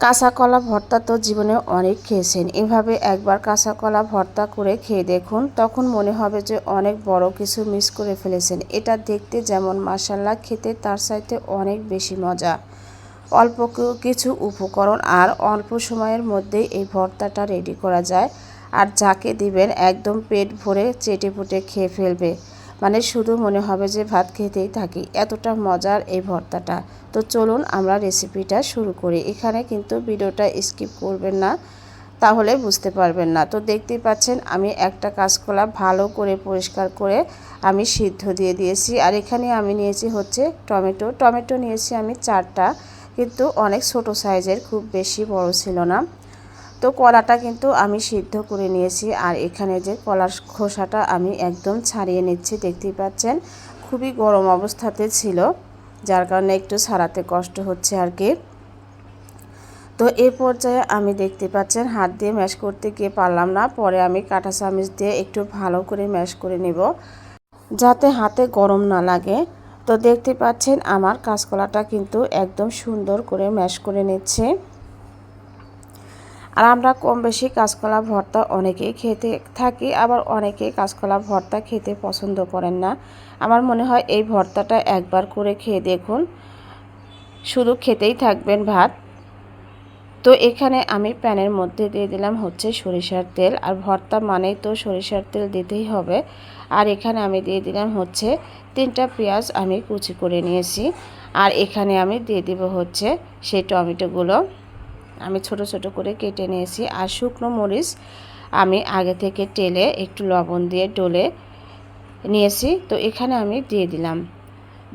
কাঁচা কলা ভর্তা তো জীবনে অনেক খেয়েছেন। এভাবে একবার কাঁচা কলা ভর্তা করে খেয়ে দেখুন, তখন মনে হবে যে অনেক বড় কিছু মিস করে ফেলেছেন। এটা দেখতে যেমন মাসাল্লা খেতে তার চাইতে অনেক বেশি মজা। অল্প কিছু উপকরণ আর অল্প সময়ের মধ্যেই এই ভর্তাটা রেডি করা যায়। আর যাকে দিবেন, একদম পেট ভরে চেটে পুটে খেয়ে ফেলবে। মানে শুধু মনে হবে যে ভাত খেতেই থাকি। এতটা মজার এই ভর্তাটা। তো চলুন আমরা রেসিপিটা শুরু করি। এখানে কিন্তু ভিডিওটা স্কিপ করবেন না, তাহলে বুঝতে পারবেন না। তো দেখতেই পাচ্ছেন, আমি একটা কাঁচকলা ভালো করে পরিষ্কার করে আমি সিদ্ধ দিয়ে দিয়েছি। আর এখানে আমি নিয়েছি হচ্ছে টমেটো। টমেটো নিয়েছি আমি চারটা, কিন্তু অনেক ছোট সাইজের, খুব বেশি বড় ছিল না। তো কলাটা কিন্তু আমি সিদ্ধ করে নিয়েছি আর এখানে যে কলার খোসাটা আমি একদম ছাড়িয়ে নিচ্ছি, দেখতেই পাচ্ছেন? খুবই গরম অবস্থাতে ছিল, যার কারণে একটু ছাড়াতে কষ্ট হচ্ছে আর কি। তো এ পর্যায়ে আমি দেখতে পাচ্ছেন হাত দিয়ে ম্যাশ করতে গিয়ে পারলাম না, পরে আমি কাঁটা চামিচ দিয়ে একটু ভালো করে ম্যাশ করে নেব, যাতে হাতে গরম না লাগে। তো দেখতে পাচ্ছেন আমার কাঁচকলাটা কিন্তু একদম সুন্দর করে ম্যাশ করে নিচ্ছে। আর আমরা কম বেশি কাঁচকলা, ভর্তা অনেকেই খেতে থাকি, আবার অনেকেই কাঁচকলা, ভর্তা খেতে পছন্দ করেন না। আমার মনে হয় এই ভর্তাটা একবার করে খেয়ে দেখুন। শুধু খেতেই থাকবেন ভাত। তো এখানে আমি প্যানের মধ্যে দিয়ে দিলাম হচ্ছে সরিষার তেল, আর ভর্তা মানেই তো সরিষার তেল দিতেই হবে। আর এখানে আমি দিয়ে দিলাম হচ্ছে তিনটা পেঁয়াজ আমি কুচি করে নিয়েছি। আর এখানে আমি দিয়ে দিব হচ্ছে সেই টমেটোগুলো। আমি ছোট ছোট করে কেটে নিয়েছি। আর শুকনো মরিচ আমি আগে থেকে টেলে একটু লবণ দিয়ে ডলে নিয়েছি। তো এখানে আমি দিয়ে দিলাম।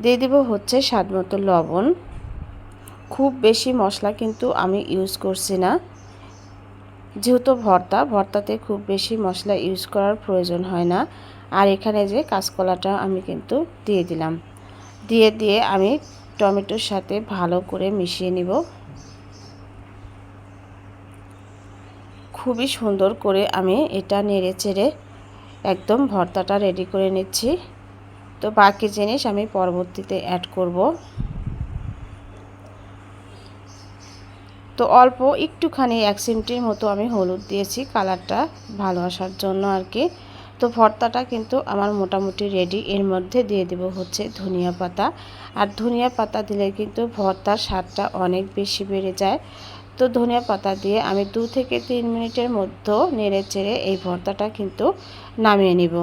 দিয়ে দিব হচ্ছে স্বাদ মতো লবণ। খুব বেশি মশলা কিন্তু আমি ইউজ করছি না। যেহেতু ভর্তা, ভর্তাতে খুব বেশি মশলা ইউজ করার প্রয়োজন হয় না। আর এখানে যে কাঁচকলাটা আমি কিন্তু দিয়ে দিলাম। দিয়ে দিয়ে আমি টমেটোর সাথে ভালো করে মিশিয়ে নিব। খুবই সুন্দর করে আমি এটা নেড়ে চেড়ে একদম ভর্তাটা রেডি করে নিচ্ছি। তো বাকি জিনিস আমি পরবর্তীতে অ্যাড করব। তো অল্প একটুখানি এক সিমটির মতো আমি হলুদ দিয়েছি কালারটা ভালো আসার জন্য আর কি। তো ভর্তাটা কিন্তু আমার মোটামুটি রেডি এর মধ্যে দিয়ে দেব হচ্ছে ধনিয়া পাতা। আর ধনিয়া পাতা দিলে কিন্তু ভর্তার স্বাদটা অনেক বেশি বেড়ে যায়। তো ধনিয়া পাতা দিয়ে আমি দু থেকে তিন মিনিটের মধ্যে নেড়ে চেড়ে এই ভর্তাটা কিন্তু নামিয়ে নিব।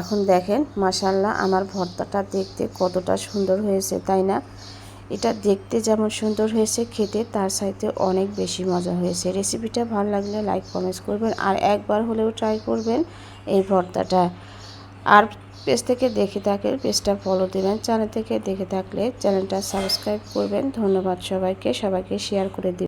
এখন দেখেন মাসাল্লাহ আমার ভর্তাটা দেখতে কতটা সুন্দর হয়েছে, তাই না? এটা দেখতে যেমন সুন্দর হয়েছে, খেতে তার সাইতে অনেক বেশি মজা হয়েছে। রেসিপিটা ভালো লাগলে লাইক, কমেন্টস করবেন আর একবার হলেও ট্রাই করবেন এই ভর্তাটা। আর পেজ থেকে দেখে থাকলে পেজটা ফলো দেবেন। চ্যানেল থেকে দেখে থাকলে চ্যানেলটা সাবস্ক্রাইব করবেন। ধন্যবাদ সবাইকে। সবাইকে শেয়ার করে দিবেন।